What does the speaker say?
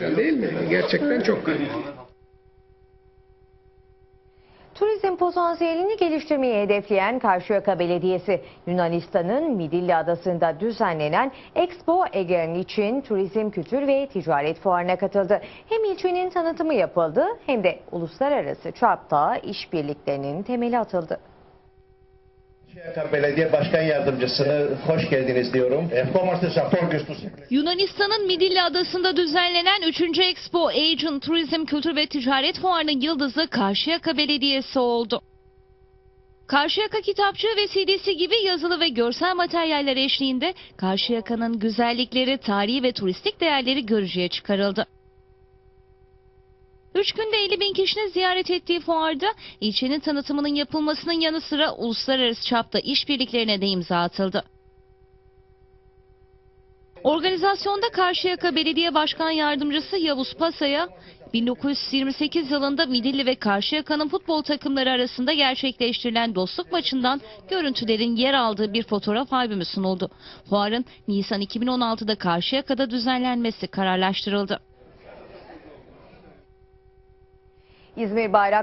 Gerçekten değil mi? Gerçekten çok garip. Turizm potansiyelini geliştirmeyi hedefleyen Karşıyaka Belediyesi, Yunanistan'ın Midilli Adası'nda düzenlenen Expo Aegean için Turizm Kültür ve Ticaret Fuarı'na katıldı. Hem ilçenin tanıtımı yapıldı hem de uluslararası çapta işbirliklerinin temeli atıldı. Karşıyaka Belediye Başkan Yardımcısını hoş geldiniz diyorum. Yunanistan'ın Midilli Adası'nda düzenlenen 3. Expo Aegean Turizm Kültür ve Ticaret Fuarı'nın yıldızı Karşıyaka Belediyesi oldu. Karşıyaka kitapçığı ve CD'si gibi yazılı ve görsel materyaller eşliğinde Karşıyaka'nın güzellikleri, tarihi ve turistik değerleri görücüye çıkarıldı. Üç günde 50 bin kişinin ziyaret ettiği fuarda ilçenin tanıtımının yapılmasının yanı sıra uluslararası çapta işbirliklerine de imza atıldı. Organizasyonda Karşıyaka Belediye Başkan Yardımcısı Yavuz Pasa'ya 1928 yılında Midilli ve Karşıyaka'nın futbol takımları arasında gerçekleştirilen dostluk maçından görüntülerin yer aldığı bir fotoğraf albümü sunuldu. Fuarın Nisan 2016'da Karşıyaka'da düzenlenmesi kararlaştırıldı. İzmir Bayrak